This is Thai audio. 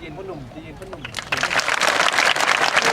ยืนพ่อหนุ่มยืนพ่อหนุ่ม